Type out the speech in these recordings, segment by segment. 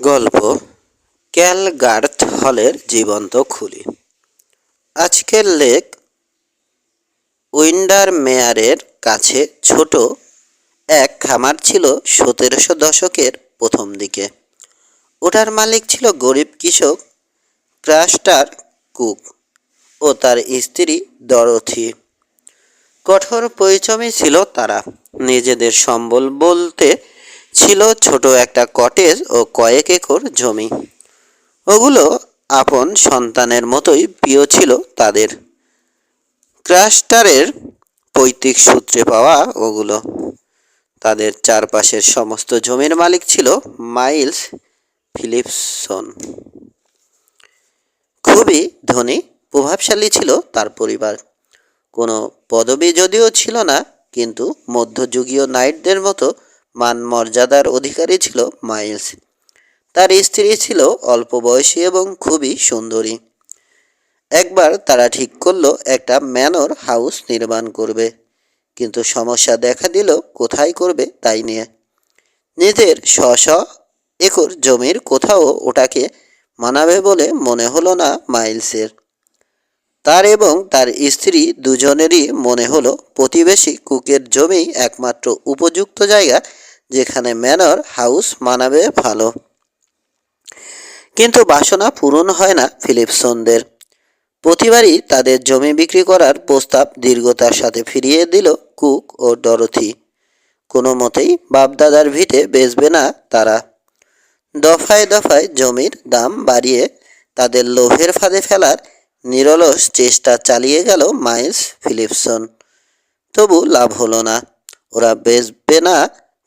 গল্প ক্যালগার্থ হলের জীবন্ত খুলি। আজকের লেক উইন্ডার মেয়ারের কাছে ছোট। এক খামার ছিল সতেরোশো দশকের প্রথম দিকে। ওটার মালিক ছিল গরিব কৃষক ক্রাস্টার কুক ও তার স্ত্রী দরথি কঠোর পরিশ্রমী ছিল তারা। নিজেদের সম্বল বলতে ছিল ছোট একটা কটেজ ও কয়েক একর জমি। ওগুলো আপন সন্তানের মতোই প্রিয় ছিল তাদের। ক্রাস্টারের পৈতৃক সূত্রে পাওয়া ওগুলো। তাদের চারপাশের সমস্ত জমির মালিক ছিল মাইলস ফিলিপসন। খুবই ধনী, প্রভাবশালী ছিল তার পরিবার। কোনো পদবি যদিও ছিল না, কিন্তু মধ্যযুগীয় নাইটদের মতো মান মর্যাদার অধিকারী ছিল মাইলস। তার স্ত্রী ছিল অল্প বয়সী এবং খুবই সুন্দরী। একবার তারা ঠিক করল একটা ম্যানর হাউস নির্মাণ করবে। কিন্তু সমস্যা দেখা দিল কোথায় করবে তাই নিয়ে। নিজের স্ব একর জমির কোথাও ওটাকে মানাবে বলে মনে হলো না মাইলসের। তার এবং তার স্ত্রী দুজনেরই মনে হলো প্রতিবেশী কুকের জমি একমাত্র উপযুক্ত জায়গা, যেখানে ম্যানর হাউস মানাবে ভালো। কিন্তু বাসনা পূরণ হয় না ফিলিপসনদের। প্রতিবারই তাদের জমি বিক্রি করার প্রস্তাব দীর্ঘতার সাথে ফিরিয়ে দিল কুক ও ডরথি। কোনো মতেই বাপদাদার ভিটে বেচবে না তারা। দফায় দফায় জমির দাম বাড়িয়ে তাদের লোভের ফাঁদে ফেলার নিরলস চেষ্টা চালিয়ে গেল মাইলস ফিলিপসন। তবু লাভ হলো না। ওরা বেচবে না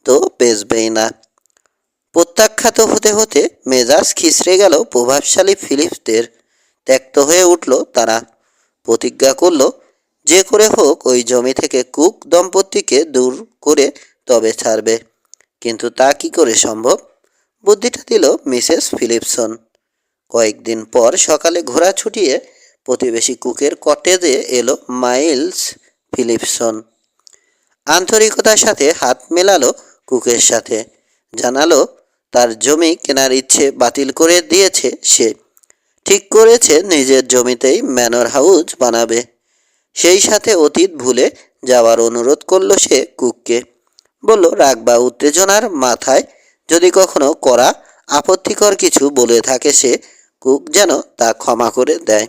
তো বেচবেই না। প্রত্যাখ্যাত হতে হতে মেজাজ খিসড়ে গেল প্রভাবশালী ফিলিপসদের। ত্যক্ত হয়ে উঠল তারা। প্রতিজ্ঞা করল, যে করে হোক, ওই জমি থেকে কুক দম্পতিকে দূর করে তবে ছাড়বে। কিন্তু তা কি করে সম্ভব? বুদ্ধিটা দিল মিসেস ফিলিপসন। কয়েকদিন পর সকালে ঘোড়া ছুটিয়ে প্রতিবেশী কুকের কটেজে এলো মাইলস ফিলিপসন। আন্তরিকতার সাথে হাত মেলালো কুকের সাথে। জানালো, তার জমি কেনার ইচ্ছে বাতিল করে দিয়েছে সে। ঠিক করেছে, নিজের জমিতেই ম্যানর হাউস বানাবে। সেই সাথে অতীত ভুলে যাওয়ার অনুরোধ করল সে কুককে। বলল, রাগ বা উত্তেজনার মাথায় যদি কখনো করা আপত্তিকর কিছু বলে থাকে সে, কুক যেন তা ক্ষমা করে দেয়।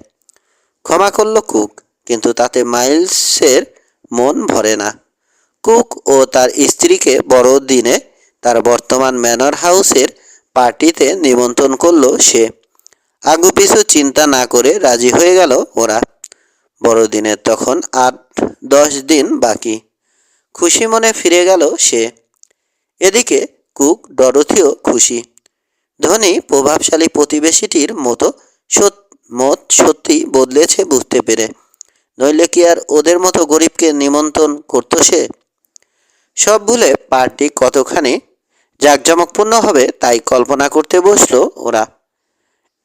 ক্ষমা করল কুক, কিন্তু তাতে মাইলসের মন ভরে না। কুক ও তার স্ত্রীকে বড়দিনে তার বর্তমান ম্যানর হাউসের পার্টিতে নিমন্ত্রণ করল সে। আগুপিছু চিন্তা না করে রাজি হয়ে গেল ওরা। বড়দিনের তখন আট, দশ দিন বাকি। খুশি মনে ফিরে গেল সে। এদিকে কুক ডরথিও খুশি। ধনী, প্রভাবশালী প্রতিবেশীটির মতো সত মত সত্যি বদলেছে বুঝতে পেরে। নইলে কি আর ওদের মতো গরিবকে নিমন্ত্রণ করতো সে? সব ভুলে পার্টি কতখানি জাঁকজমকপূর্ণ হবে তাই কল্পনা করতে বসল ওরা।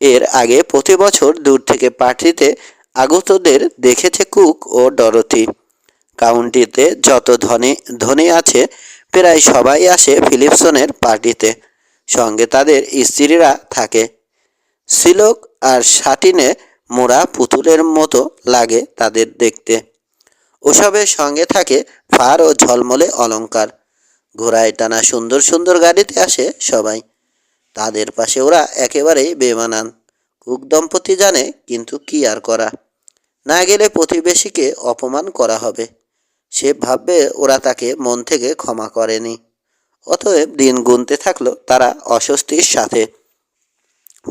এর আগে প্রতি বছর দূর থেকে পার্টিতে আগতদের দেখেছে কুক ও ডরথি। কাউন্টিতে যত ধনী ধনী আছে, প্রায় সবাই আসে ফিলিপসনের পার্টিতে। সঙ্গে তাদের স্ত্রীরা থাকে। সিলক আর সাটিনে মোড়া পুতুলের মতো লাগে তাদের দেখতে। ওসবের সঙ্গে থাকে ফার ও ঝলমলে অলংকার। ঘোড়ায় টানা সুন্দর সুন্দর গাড়িতে আসে সবাই। তাদের পাশে ওরা একেবারেই বেমানান। কুক দম্পতি জানে কিন্তু কি আর করা। না গেলে প্রতিবেশীকে অপমান করা হবে। সে ভাববে ওরা তাকে মন থেকে ক্ষমা করেনি। অতএব দিন গুনতে থাকল তারা অস্বস্তির সাথে।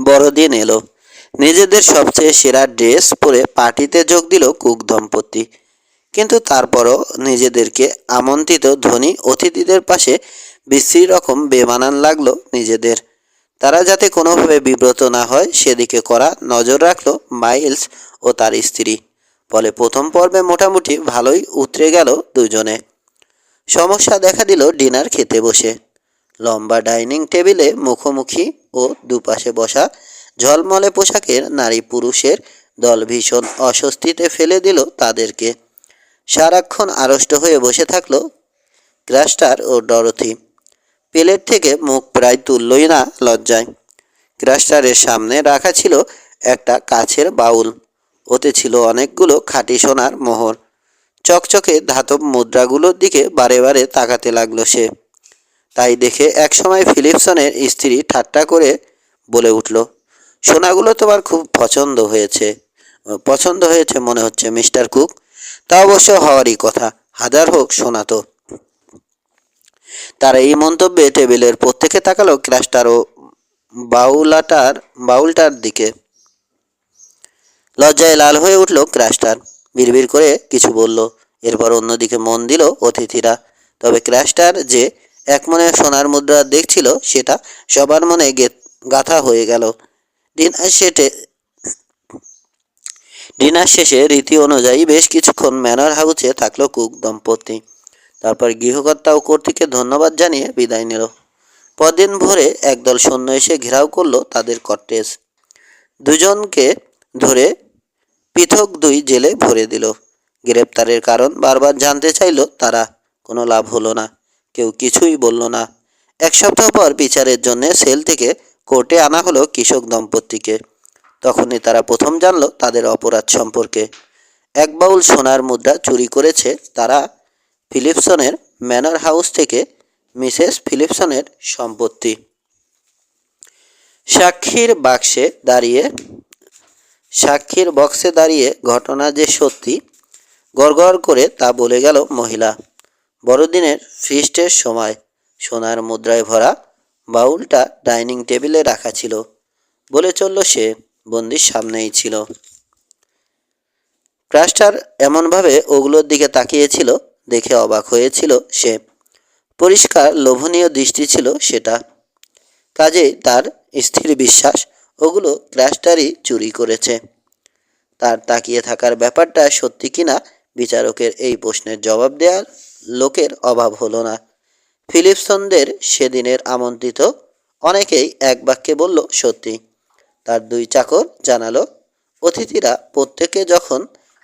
বড়দিন এলো। নিজেদের সবচেয়ে সেরা ড্রেস পরে পার্টিতে যোগ দিল কুক দম্পতি। কিন্তু তারপরও নিজেদেরকে আমন্ত্রিত ধনী অতিথিদের পাশে বিশ্রী রকম বেমানান লাগল নিজেদের। তারা যাতে কোনোভাবে বিব্রত না হয়, সেদিকে করা নজর রাখল মাইলস ও তার স্ত্রী। ফলে প্রথম পর্বে মোটামুটি ভালোই উতরে গেল দুজনে। সমস্যা দেখা দিল ডিনার খেতে বসে। লম্বা ডাইনিং টেবিলে মুখোমুখি ও দুপাশে বসা ঝলমলে পোশাকের নারী পুরুষের দল ভীষণ অস্বস্তিতে ফেলে দিল তাদেরকে। সারাক্ষণ আড়ষ্ট হয়ে বসে থাকল ক্রাস্টার ও ডরথি। প্লেট থেকে মুখ প্রায় তুললই না লজ্জায়। ক্রাস্টারের সামনে রাখা ছিল একটা কাছের বাউল। ওতে ছিল অনেকগুলো খাঁটি সোনার মোহর। চকচকে ধাতব মুদ্রাগুলোর দিকে বারে বারে তাকাতে লাগল সে। তাই দেখে একসময় ফিলিপসনের স্ত্রী ঠাট্টা করে বলে উঠল সোনাগুলো তোমার খুব পছন্দ হয়েছে। পছন্দ হয়েছে মনে হচ্ছে মিস্টার কুক। তা অবশ্য হওয়ারই কথা। হাজার হোক সোনা তো। তার এই মন্তব্যে টেবিলের প্রত্যেকে তাকালো ক্রাস্টার ও বাউলাটার, বাউলটার দিকে। লজ্জায় লাল হয়ে উঠল ক্রাস্টার বিড়বিড় করে কিছু বলল। এরপর অন্যদিকে মন দিল অতিথিরা। তবে ক্রাস্টার যে এক মনে সোনার মুদ্রা দেখছিল, সেটা সবার মনে গাথা হয়ে গেল। ডিনার সেটে ডিনার শেষে রীতি অনুযায়ী বেশ কিছুক্ষণ ম্যানর হাউসে থাকল কুক দম্পতি। তারপর গৃহকর্তা ও কর্তৃকে ধন্যবাদ জানিয়ে বিদায় নিল। পরদিন ভোরে একদল সৈন্য এসে ঘেরাও করল তাদের কটেজ দুজনকে ধরে পৃথক দুই জেলে ভরে দিল। গ্রেপ্তারের কারণ বারবার জানতে চাইলো তারা। কোনো লাভ হলো না। কেউ কিছুই বলল না। এক সপ্তাহ পর বিচারের জন্য সেল থেকে কোর্টে আনা হলো কৃষক দম্পতিকে। তখনই তারা প্রথম জানল তাদের অপরাধ সম্পর্কে। এক বাউল সোনার মুদ্রা চুরি করেছে তারা ফিলিপসনের ম্যানর হাউস থেকে মিসেস ফিলিপসনের সম্পত্তি। সাক্ষীর বাক্সে দাঁড়িয়ে, সাক্ষীর বক্সে দাঁড়িয়ে ঘটনা যে সত্যি, গড়গড় করে তা বলে গেল মহিলা। বড়দিনের ফিস্টের সময় সোনার মুদ্রায় ভরা বাউলটা ডাইনিং টেবিলে রাখা ছিল বলে চলল সে, বন্দির সামনেই ছিল। ক্রাস্টার এমনভাবে ওগুলোর দিকে তাকিয়েছিল, দেখে অবাক হয়েছিল সে। পরিষ্কার লোভনীয় দৃষ্টি ছিল সেটা। কাজেই তার স্থির বিশ্বাস, ওগুলো ক্রাস্টারই চুরি করেছে। তার তাকিয়ে থাকার ব্যাপারটা সত্যি কিনা বিচারকের এই প্রশ্নের জবাব দেওয়ার লোকের অভাব হলো না। ফিলিপসনদের সেদিনের আমন্ত্রিত অনেকেই এক বাক্যে বলল, সত্যি। তার দুই চাকর জানালো, অতিথিরা প্রত্যেকে যখন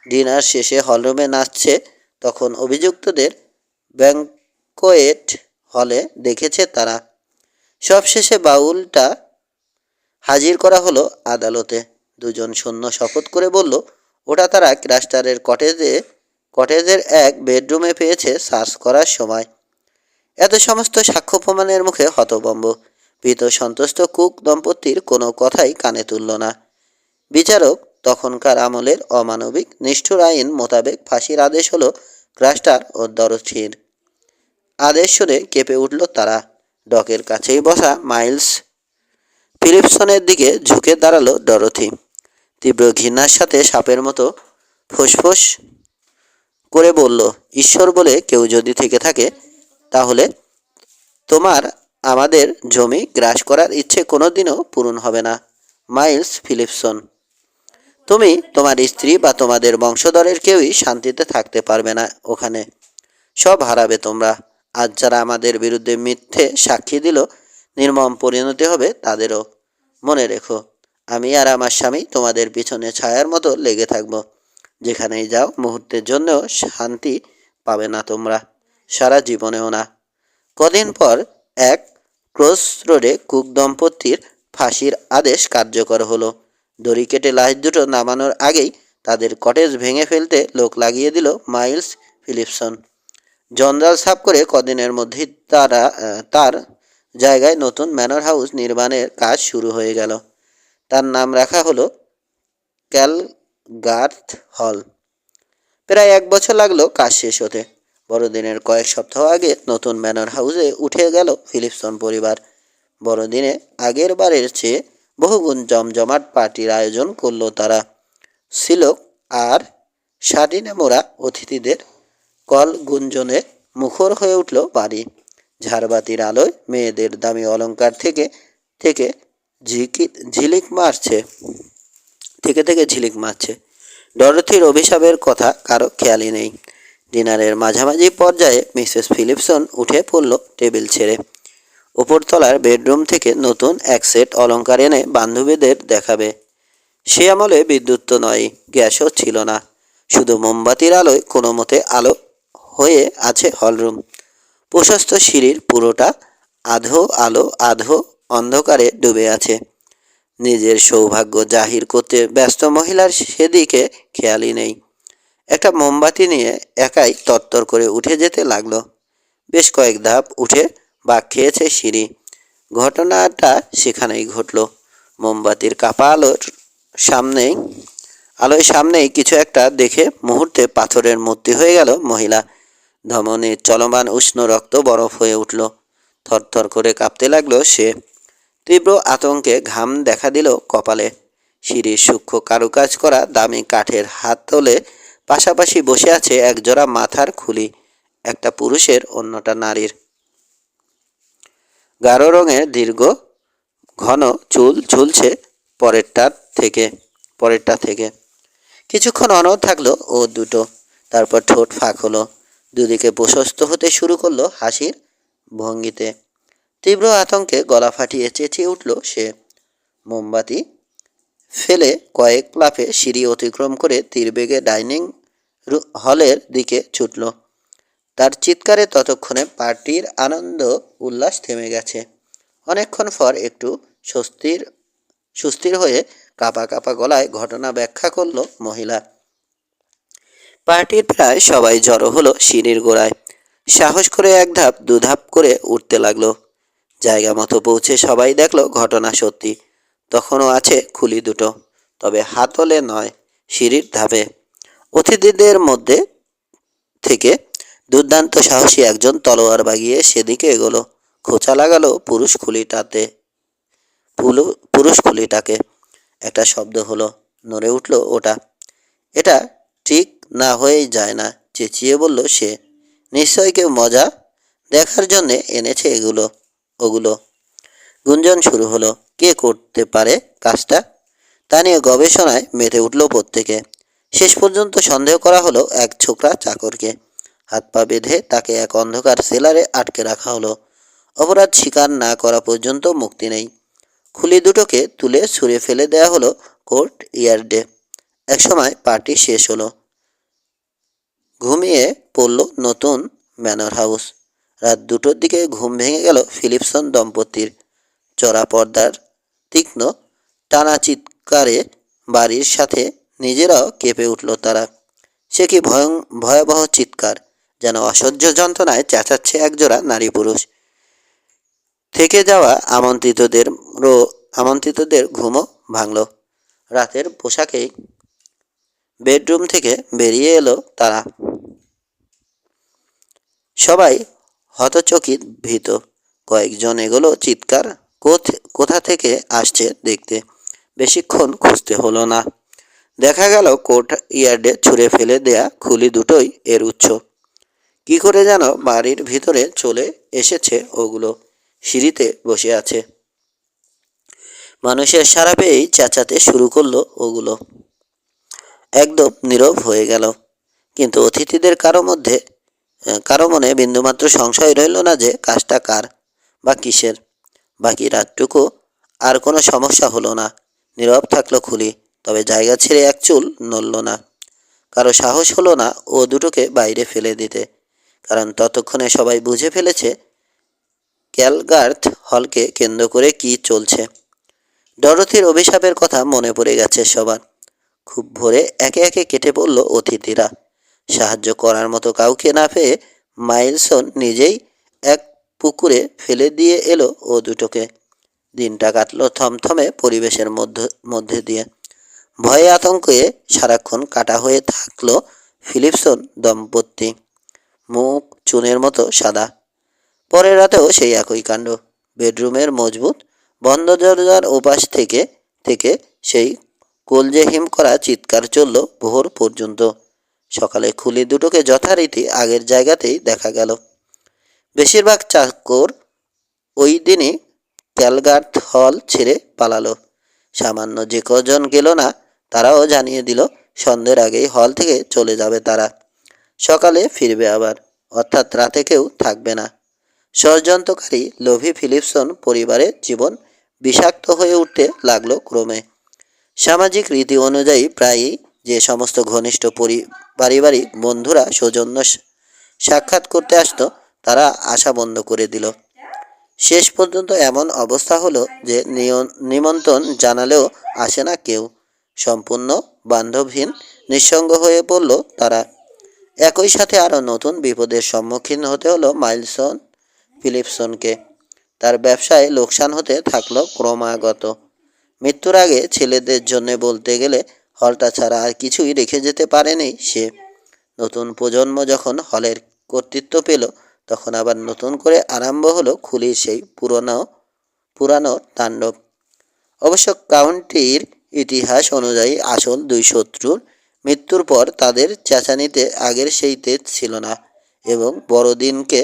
ডিনার শেষে হলরুমে নাচছে, তখন অভিযুক্তদের ব্যাংকোয়েট হলে দেখেছে তারা। সবশেষে বাউলটা হাজির করা হলো আদালতে। দুজন সৈন্য শপথ করে বলল, ওটা তারা ক্রাস্টারের কটেজে, কটেজের এক বেডরুমে পেয়েছে সার্চ করার সময়। এত সমস্ত সাক্ষ্য প্রমাণের মুখে হতবম্ব ভীত, সন্তুষ্ট কুক দম্পতির কোনো কথাই কানে তুলল না। বিচারক তখনকার আমলের অমানবিক, নিষ্ঠুর আইন মোতাবেক ফাঁসির আদেশ হলো ক্রাস্টার ও দরথির। আদেশ শুনে কেঁপে উঠল তারা। ডকের কাছেই বসা মাইলস ফিলিপসনের দিকে ঝুঁকে দাঁড়াল ডরথি। তীব্র ঘৃণার সাথে সাপের মতো ফুসফুস করে বলল, ঈশ্বর বলে কেউ যদি থেকে থাকে তাহলে তোমার, আমাদের জমি গ্রাস করার ইচ্ছে কোনোদিনও পূরণ হবে না। মাইলস ফিলিপসন, তুমি তোমার স্ত্রী বা তোমাদের বংশধরের কেউই শান্তিতে থাকতে পারবে না ওখানে। সব হারাবে তোমরা। আজ যারা আমাদের বিরুদ্ধে মিথ্যে সাক্ষী দিল, নির্মম পরিণতি হবে তাদেরও। মনে রেখো, আমি আর আমার স্বামী তোমাদের পিছনে ছায়ার মতো লেগে থাকব, যেখানেই যাও মুহূর্তের জন্যও শান্তি পাবে না তোমরা। সারা জীবনেও না। কদিন পর এক ক্রস রোডে কুক দম্পতির ফাঁসির আদেশ কার্যকর হলো। দড়ি কেটে লাশ দুটো নামানোর আগেই তাদের কটেজ ভেঙে ফেলতে লোক লাগিয়ে দিল মাইলস ফিলিপসন। জঞ্জাল সাফ করে কদিনের মধ্যেই তারা তার জায়গায় নতুন ম্যানর হাউস নির্মাণের কাজ শুরু হয়ে গেল। তার নাম রাখা হলো ক্যালগার্থ হল। প্রায় এক বছর লাগল কাজ শেষ হতে। বড়দিনের কয়েক সপ্তাহ আগে নতুন ম্যানর হাউসে উঠে গেল ফিলিপসন পরিবার। বড়দিনে আগের বারের চেয়ে বহুগুণ জমজমাট পার্টির আয়োজন করল তারা। সিলক আর শাটিনে মোড়া অতিথিদের কল গুঞ্জনে মুখর হয়ে উঠল বাড়ি। ঝাড়বাতির আলোয় মেয়েদের দামি অলংকার থেকে থেকে ঝিকি ঝিলিক মারছে। থেকে থেকে ঝিলিক মারছে। ডরথির অভিশাপের কথা কারও খেয়ালই নেই। ডিনারের মাঝামাঝি পর্যায়ে মিসেস ফিলিপসন উঠে পড়ল টেবিল ছেড়ে। উপরতলার বেডরুম থেকে নতুন এক সেট অলংকার এনে বান্ধবীদের দেখাবে। সে আমলে বিদ্যুৎ তো নয় গ্যাসও ছিল না। শুধু মোমবাতির আলোয় কোনো মতে আলো হয়ে আছে হলরুম। প্রশস্ত সিঁড়ির পুরোটা আধো আলো আধো অন্ধকারে ডুবে আছে। নিজের সৌভাগ্য জাহির করতে ব্যস্ত মহিলার সেদিকে খেয়ালই নেই। একটা মোমবাতি নিয়ে একাই তত্তর করে উঠে যেতে লাগল। বেশ কয়েক ধাপ উঠে বাঘ খেয়েছে সিঁড়ি। ঘটনাটা সেখানেই ঘটলো। মোমবাতির কাপা আলোর সামনেই, আলোয় সামনেই কিছু একটা দেখে মুহূর্তে পাথরের মূর্তি হয়ে গেল মহিলা। ধমনে, চলমান উষ্ণ রক্ত বরফ হয়ে উঠল। থরথর করে কাঁপতে লাগল সে। তীব্র আতঙ্কে ঘাম দেখা দিল কপালে। সিঁড়ির সূক্ষ্ম কারুকাজ করা দামি কাঠের হাত তোলে পাশাপাশি বসে আছে একজোড়া মাথার খুলি, একটা পুরুষের, অন্যটা নারীর। গাঢ় রঙের দীর্ঘ, ঘন চুল ঝুলছে পরেরটার থেকে, পরেরটা থেকে। কিছুক্ষণ অনড় থাকল ও দুটো, তারপর ঠোঁট ফাঁক হলো। দুদিকে প্রশস্ত হতে শুরু করল হাসির ভঙ্গিতে। তীব্র আতঙ্কে গলা ফাটিয়ে চেঁচিয়ে উঠল সে। মোমবাতি ফেলে কয়েক লাফে সিঁড়ি অতিক্রম করে তীরবেগে ডাইনিং হলের দিকে ছুটল। তার চিৎকারে ততক্ষণে পার্টির আনন্দ উল্লাস থেমে গেছে। অনেকক্ষণ পর একটু স্বস্তির, সুস্থির হয়ে কাপা কাপা গলায় ঘটনা ব্যাখ্যা করল মহিলা। পার্টির প্রায় সবাই জড়ো হলো সিঁড়ির গোড়ায়। সাহস করে এক ধাপ, দুধাপ করে উঠতে লাগল। জায়গা মতো পৌঁছে সবাই দেখল ঘটনা সত্যি। তখনও আছে খুলি দুটো, তবে হাতলে নয়, সিঁড়ির ধাপে। অতিথিদের মধ্যে থেকে দুর্দান্ত সাহসী একজন তলোয়ার বাগিয়ে সেদিকে এগোলো। খোঁচা লাগালো পুরুষ খুলিটাতে। পুরুষ খুলিটাকে। একটা শব্দ হলো, নড়ে উঠল ওটা। এটা ঠিক না হয়েই যায় না, চেঁচিয়ে বলল সে। নিশ্চয় কেউ মজা দেখার জন্যে এনেছে এগুলো, ওগুলো। গুঞ্জন শুরু হলো, কে করতে পারে কাজটা? তা নিয়ে গবেষণায় মেতে উঠল প্রত্যেকে। শেষ পর্যন্ত সন্দেহ করা হলো এক ছোকরা চাকরকে। হাত পা বেঁধে তাকে এক অন্ধকার সেলারে আটকে রাখা হলো। অপরাধ স্বীকার না করা পর্যন্ত মুক্তি নেই। খুলি দুটোকে তুলে ছুঁড়ে ফেলে দেয়া হলো কোর্ট ইয়ার্ডে। একসময় পার্টি শেষ হলো। ঘুমিয়ে পড়ল নতুন ম্যানর হাউস। রাত দুটোর দিকে ঘুম ভেঙে গেল ফিলিপসন দম্পতির। চড়া পর্দার তীক্ষ্ণ, টানা চিৎকারে বাড়ির সাথে নিজেরাও কেঁপে উঠল তারা। সে কি ভয়ং, ভয়াবহ চিৎকার যেন অসহ্য যন্ত্রণায় চেঁচাচ্ছে একজোড়া নারী পুরুষ? থেকে যাওয়া আমন্ত্রিতদের রো- আমন্ত্রিতদের ঘুমও ভাঙল। রাতের পোশাকেই বেডরুম থেকে বেরিয়ে এলো তারা। সবাই হতচকিত, ভীত। কয়েকজন এগুলো চিৎকার কোথ- থেকে আসছে দেখতে? বেশিক্ষণ খুঁজতে হলো না। দেখা গেল কোর্ট ইয়ার্ডে ছুঁড়ে ফেলে দেয়া খুলি দুটোই এর উৎস। কি করে যেন বাড়ির ভিতরে চলে এসেছে ওগুলো। সিঁড়িতে বসে আছে। মানুষের সারা পেয়েই চেঁচাতে শুরু করল ওগুলো। একদম নীরব হয়ে গেল। কিন্তু অতিথিদের কারও মধ্যে কারও মনে বিন্দুমাত্র সংশয় রইল না যে কাজটা কার বা কিসের। বাকি রাতটুকু আর কোনো সমস্যা হলো না। নীরব থাকল খুলি, তবে জায়গা ছেড়ে এক চুল নড়ল না। কারও সাহস হলো না ও দুটোকে বাইরে ফেলে দিতে, কারণ ততক্ষণে সবাই বুঝে ফেলেছে ক্যালগার্থ হলকে কেন্দ্র করে কি চলছে। ডরথির অভিশাপের কথা মনে পড়ে গেছে সবার। খুব ভোরে একে একে কেটে পড়ল অতিথিরা। সাহায্য করার মতো কাউকে না পেয়ে মাইলসন নিজেই এক পুকুরে ফেলে দিয়ে এলো ও দুটোকে। দিনটা কাটলো থমথমে পরিবেশের মধ্যে মধ্যে দিয়ে। ভয়ে আতঙ্কে সারাক্ষণ কাটা হয়ে থাকল ফিলিপসন দম্পতি। মুখ চুনের মতো সাদা। পরের রাতেও সেই একই কাণ্ড। বেডরুমের মজবুত বন্ধ দরজার ওপাশ থেকে থেকে সেই কলজে হিম করা চিৎকার চলল ভোর পর্যন্ত। সকালে খুলি দুটোকে যথারীতি আগের জায়গাতেই দেখা গেল। বেশিরভাগ চাকর ওই দিনই ক্যালগার্থ হল ছেড়ে পালালো। সামান্য যে কজন গেল না, তারাও জানিয়ে দিল, সন্ধ্যের আগেই হল থেকে চলে যাবে তারা। সকালে ফিরবে আবার, অর্থাৎ রাতে কেউ থাকবে না। ষড়যন্ত্রকারী লোভী ফিলিপসন পরিবারের জীবন বিষাক্ত হয়ে উঠতে লাগল ক্রমে। সামাজিক রীতি অনুযায়ী প্রায়ই যে সমস্ত ঘনিষ্ঠ পরি, পারিবারিক বন্ধুরা সৌজন্য সাক্ষাৎ করতে আসতো তারা আশা বন্ধ করে দিল। শেষ পর্যন্ত এমন অবস্থা হলো যে নিমন্ত্রণ জানালেও আসে না কেউ। সম্পূর্ণ বান্ধবহীন, নিঃসঙ্গ হয়ে পড়ল তারা। একই সাথে আরও নতুন বিপদের সম্মুখীন হতে হলো মাইলসন ফিলিপসনকে। তার ব্যবসায় লোকসান হতে থাকল ক্রমাগত। মৃত্যুর আগে ছেলেদের জন্য বলতে গেলে হলটা ছাড়া আর কিছুই রেখে যেতে পারেনি সে। নতুন প্রজন্ম যখন হলের কর্তৃত্ব পেল তখন আবার নতুন করে আরম্ভ হলো খুলির সেই পুরনো, পুরানো তাণ্ডব। অবশ্য কাউন্টির ইতিহাস অনুযায়ী আসল দুই শত্রুর মৃত্যুর পর তাদের চেঁচানিতে আগের সেই তেজ ছিল না এবং বড়দিনকে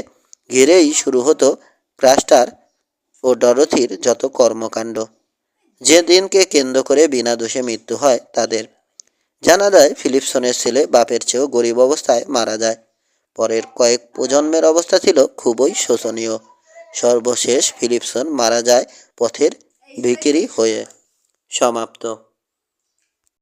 ঘিরেই শুরু হতো ক্রাস্টার ও ডরথির যত কর্মকাণ্ড। যে দিনকে কেন্দ্র করে বিনা দোষে মৃত্যু হয় তাদের। জানা যায় ফিলিপসনের ছেলে বাপের চেয়েও গরিব অবস্থায় মারা যায়। পরের কয়েক প্রজন্মের অবস্থা ছিল খুবই শোচনীয়। সর্বশেষ ফিলিপসন মারা যায় পথের ভিকিরি হয়ে। সমাপ্ত।